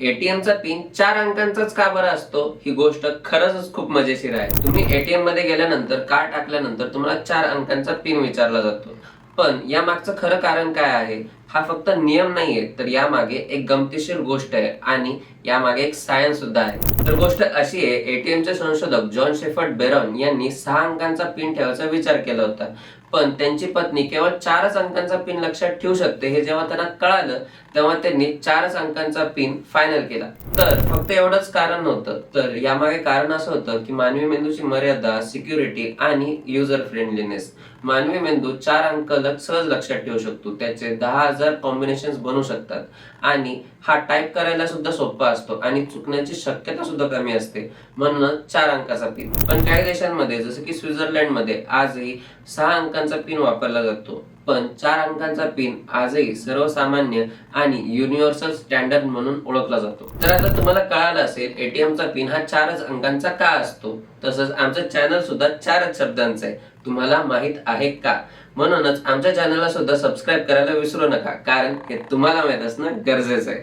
एटीएमचा pin चार अंकांचाच का बरा असतो? ही गोष्ट खरंच खूप मजेशीर आहे. तुम्ही एटीएममध्ये गेल्यानंतर कार्ड टाकल्यानंतर तुम्हाला चार अंकांचा पिन विचारला जातो. पण या मागचं खरं कारण काय आहे? हा फक्त नियम नाहीये तर यामागे एक गमतीशीर गोष्ट आहे आणि यामागे एक सायन्स सुद्धा आहे. तर गोष्ट अशी आहे एटीएमचे संशोधक जॉन शेफर्ड बेरॉन यांनी सहा अंकांचा पिन ठेवायचा विचार केला होता. पण त्यांची पत्नी केवळ चारच अंकांचा पिन लक्षात ठेवू शकते हे जेव्हा त्यांना कळालं तेव्हा त्यांनी चारच अंकांचा पिन फायनल केला. तर फक्त एवढंच कारण नव्हतं. तर यामागे कारण असं होतं की मानवी मेंदूची मर्यादा सिक्युरिटी आणि युजर फ्रेंडलीनेस मानवी मेंदू चार अंक ल- सहज लक्षात ठेवू शकतो. त्याचे दहा हजार कॉम्बिनेशन बनू शकतात. आणि हा टाईप करायला सुद्धा सोपा असतो. आणि चुकण्याची शक्यता सुद्धा कमी असते. म्हणूनच चार अंकाचा पिन पण काही देशांमध्ये जसं की स्वित्झर्लंडमध्ये आजही सहा अंकांचा पिन वापरला जातो. पण चार अंकांचा पिन आजही सर्वसामान्य आणि युनिव्हर्सल स्टँडर्ड म्हणून ओळखला जातो. तर आता तुम्हाला कळालं असेल एटीएमचा पिन हा चारच अंकांचा का असतो? तसंच आमचं चॅनल सुद्धा चारच शब्दांचं आहे. तुम्हाला माहीत आहे का? म्हणूनच आमच्या चॅनलला सुद्धा सबस्क्राईब करायला विसरू नका कारण हे तुम्हाला माहीत असणं गरजेचं आहे.